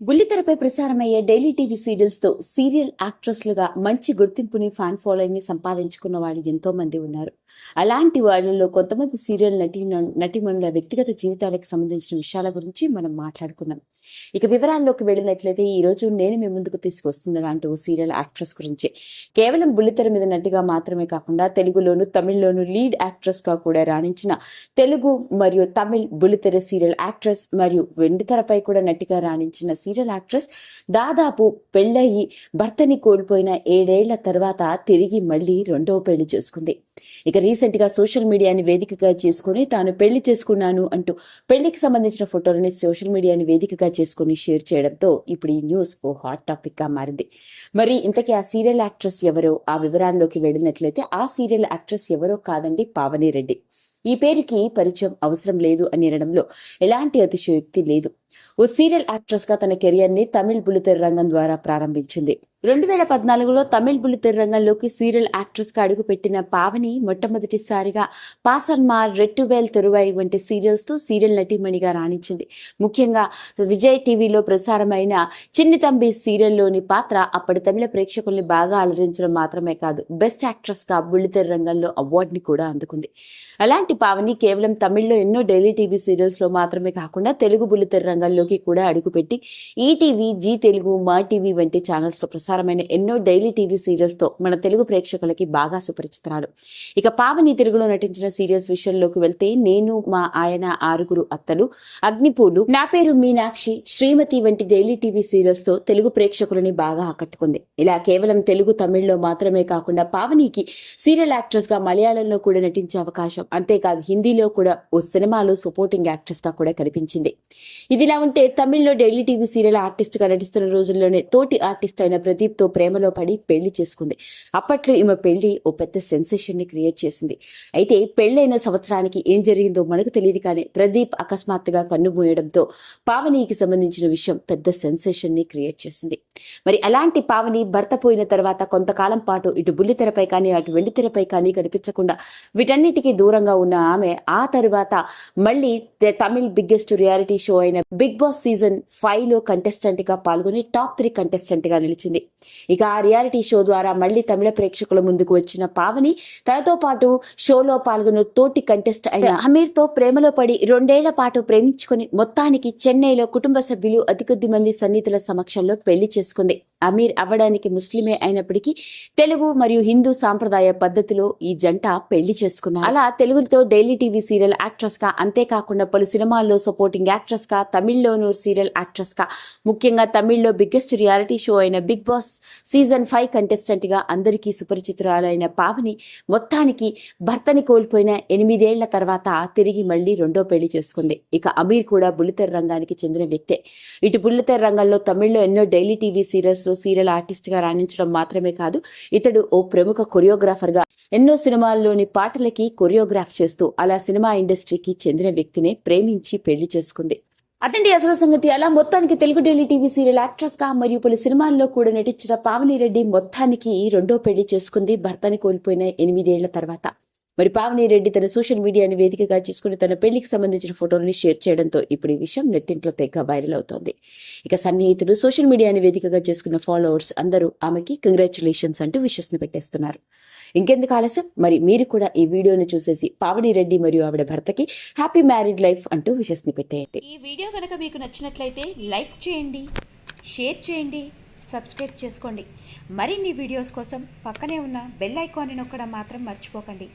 బుల్లితెరపై ప్రసారమయ్యే daily TV సీరియల్స్తో serial యాక్ట్రెస్లుగా మంచి గుర్తింపుని ఫ్యాన్ ఫాలోయింగ్ని సంపాదించుకున్న వాళ్ళు ఎంతో మంది ఉన్నారు. అలాంటి వాళ్ళలో కొంతమంది సీరియల్ నటి నటిమణుల వ్యక్తిగత జీవితాలకు సంబంధించిన విషయాల గురించి మనం మాట్లాడుకున్నాం. ఇక వివరాల్లోకి వెళ్ళినట్లయితే ఈ రోజు నేను మీ ముందుకు తీసుకొస్తుంది అలాంటి ఓ సీరియల్ యాక్ట్రెస్ గురించి. కేవలం బుల్లితెర మీద నటిగా మాత్రమే కాకుండా తెలుగులోను తమిళ్ళోను లీడ్ యాక్ట్రెస్గా కూడా రాణించిన తెలుగు మరియు తమిళ్ బుల్లితెర సీరియల్ యాక్ట్రెస్ మరియు వెండితెరపై కూడా నటిగా రాణించిన సీరియల్ యాక్ట్రెస్ దాదాపు పెళ్ళయి భర్తని కోల్పోయిన ఏడేళ్ళ తర్వాత తిరిగి మళ్ళీ రెండవ పెళ్ళి చేసుకుంది. ఇక రీసెంట్గా సోషల్ మీడియాని వేదికగా చేసుకుని తాను పెళ్ళి చేసుకున్నాను అంటూ పెళ్ళికి సంబంధించిన ఫోటోలని సోషల్ మీడియాని వేదికగా చేసుకుని షేర్ చేయడంతో ఇప్పుడు ఈ న్యూస్ ఓ హాట్ టాపిక్గా మారింది. మరి ఇంతకీ ఆ సీరియల్ యాక్ట్రెస్ ఎవరో? ఆ వివరాల్లోకి వెళ్ళినట్లయితే ఆ సీరియల్ యాక్ట్రెస్ ఎవరో కాదండి పావని రెడ్డి. ఈ పేరుకి పరిచయం అవసరం లేదు అని అనడంలో ఎలాంటి అతిశయోక్తి లేదు. ఓ సీరియల్ యాక్ట్రెస్గా తన కెరియర్ని తమిళ్ బుల్లితెర రంగం ద్వారా ప్రారంభించింది. రెండు వేల పద్నాలుగులో తమిళ్ బుల్లితెర రంగంలోకి సీరియల్ యాక్ట్రెస్గా అడుగుపెట్టిన పావని మొట్టమొదటిసారిగా పాసన్మార్ రెట్టువేల్ తెరువై వంటి సీరియల్స్తో సీరియల్ నటీమణిగా రాణించింది. ముఖ్యంగా విజయ్ టీవీలో ప్రసారమైన చిన్ని తంబి సీరియల్లోని పాత్ర అప్పటి తమిళ ప్రేక్షకుల్ని బాగా అలరించడం మాత్రమే కాదు బెస్ట్ యాక్ట్రెస్గా బుల్లితెర రంగంలో అవార్డుని కూడా అందుకుంది. అలాంటి పావని కేవలం తమిళ్ళో ఎన్నో డైలీ టీవీ సీరియల్స్లో మాత్రమే కాకుండా తెలుగు బుల్లితెర రంగంలోకి కూడా అడుగుపెట్టి ఈటీవీ జీ తెలుగు మా టీవీ వంటి ఛానల్స్లో ప్రసారమైన ఎన్నో డైలీ టీవీ సీరియల్స్తో మన తెలుగు ప్రేక్షకులకి బాగా సుపరిచితురాలు. ఇక పావని తెలుగులో నటించిన సీరియల్స్ విషయంలోకి వెళ్తే నేను మా ఆయన ఆరుగురు అత్తలు అగ్నిపూలు నా పేరు మీనాక్షి శ్రీమతి వంటి డైలీ టీవీ సీరియల్స్తో తెలుగు ప్రేక్షకులని బాగా ఆకట్టుకుంది. ఇలా కేవలం తెలుగు తమిళ్ళో మాత్రమే కాకుండా పావనికి సీరియల్ యాక్ట్రెస్గా మలయాళంలో కూడా నటించే అవకాశం అంతేకాదు హిందీలో కూడా ఓ సినిమాలో సపోర్టింగ్ యాక్ట్రెస్గా కూడా కనిపించింది. ఇదిలా ఉంటే తమిళ్ళో డైలీ టీవీ సీరియల్ ఆర్టిస్ట్గా నటిస్తున్న రోజుల్లోనే తోటి ఆర్టిస్ట్ అయిన ప్రదీప్తో ప్రేమలో పడి పెళ్ళి చేసుకుంది. అప్పట్లో ఈమె పెళ్ళి ఓ పెద్ద సెన్సేషన్ని క్రియేట్ చేసింది. అయితే పెళ్ళైన సంవత్సరానికి ఏం జరిగిందో మనకు తెలియదు కానీ ప్రదీప్ అకస్మాత్తుగా కన్నుమూయడంతో పావనికి సంబంధించిన విషయం పెద్ద సెన్సేషన్ని క్రియేట్ చేసింది. మరి అలాంటి పావని భర్త పోయిన తర్వాత కొంతకాలం పాటు ఇటు బుల్లితెరపై కానీ అటు వెండితెరపై కానీ కనిపించకుండా వీటన్నిటికీ దూరంగా ఉన్న ఆమె ఆ తర్వాత మళ్ళీ తమిళ్ బిగ్గెస్ట్ రియాలిటీ షో అయిన బిగ్ బాస్ సీజన్ ఫైవ్లో కంటెస్టెంట్గా పాల్గొని టాప్ త్రీ కంటెస్టెంట్గా నిలిచింది. ఇక ఆ రియాలిటీ షో ద్వారా మళ్ళీ తమిళ ప్రేక్షకుల ముందుకు వచ్చిన పావని తనతో పాటు షోలో పాల్గొన్న తోటి కంటెస్ట్ అయిన అమీర్తో ప్రేమలో పడి రెండేళ్ళ పాటు ప్రేమించుకుని మొత్తానికి చెన్నైలో కుటుంబ సభ్యులు అతి కొద్ది మంది సన్నిహితుల సమక్షంలో పెళ్ళి చేసుకుంది. అమీర్ అవ్వడానికి ముస్లిమే అయినప్పటికీ తెలుగు మరియు హిందూ సాంప్రదాయ పద్ధతిలో ఈ జంట పెళ్ళి చేసుకున్నారు. అలా తెలుగుతో డైలీ టీవీ సీరియల్ యాక్ట్రెస్గా అంతేకాకుండా పలు సినిమాల్లో సపోర్టింగ్ యాక్ట్రెస్గా తమిళ్ళోనూ సీరియల్ యాక్ట్రెస్గా ముఖ్యంగా తమిళ్ళో బిగ్గెస్ట్ రియాలిటీ షో అయిన బిగ్ బాస్ సీజన్ ఫైవ్ కంటెస్టెంట్గా అందరికీ సుపరిచితురాలైన పావని మొత్తానికి భర్తని కోల్పోయిన ఎనిమిదేళ్ళ తర్వాత తిరిగి మళ్ళీ రెండో పెళ్ళి చేసుకుంది. ఇక అమీర్ కూడా బుల్లితెర రంగానికి చెందిన వ్యక్తే. ఇటు బుల్లితెర రంగంలో తమిళ్ళో ఎన్నో డైలీ టీవీ సీరియల్స్ లో సీరియల్ ఆర్టిస్ట్గా రాణించడం మాత్రమే కాదు ఇతడు ఓ ప్రముఖ కొరియోగ్రాఫర్గా ఎన్నో సినిమాల్లోని పాటలకి కొరియోగ్రాఫ్ చేస్తూ అలా సినిమా ఇండస్ట్రీకి చెందిన వ్యక్తినే ప్రేమించి పెళ్ళి చేసుకుంది. అతండి అసలు సంగతి అలా మొత్తానికి తెలుగు డైలీ టీవీ సీరియల్ యాక్ట్రెస్గా మరియు పలు సినిమాల్లో కూడా నటించిన పావని రెడ్డి మొత్తానికి రెండో పెళ్ళి చేసుకుంది భర్తని కోల్పోయిన ఎనిమిదేళ్ళ తర్వాత. మరి పావని రెడ్డి తన సోషల్ మీడియాని వేదికగా చేసుకుని తన పెళ్ళికి సంబంధించిన ఫోటోలని షేర్ చేయడంతో ఇప్పుడు ఈ విషయం నెట్టింట్లో తెగ వైరల్ అవుతోంది. ఇక సన్నిహితులు సోషల్ మీడియాని వేదికగా చేసుకున్న ఫాలోవర్స్ అందరూ ఆమెకి కంగ్రాచులేషన్స్ అంటూ విషెస్ని పెట్టేస్తున్నారు. ఇంకెందుకు ఆలస్యం? మరి మీరు కూడా ఈ వీడియోని చూసేసి పావని రెడ్డి మరియు ఆవిడ భర్తకి హ్యాపీ మ్యారీడ్ లైఫ్ అంటూ విషెస్ని పెట్టేయండి. ఈ వీడియో కనుక మీకు నచ్చినట్లయితే లైక్ చేయండి షేర్ చేయండి సబ్స్క్రైబ్ చేసుకోండి. మరిన్ని వీడియోస్ కోసం పక్కనే ఉన్న బెల్ ఐకాన్ని నొక్కడం మాత్రం మర్చిపోకండి.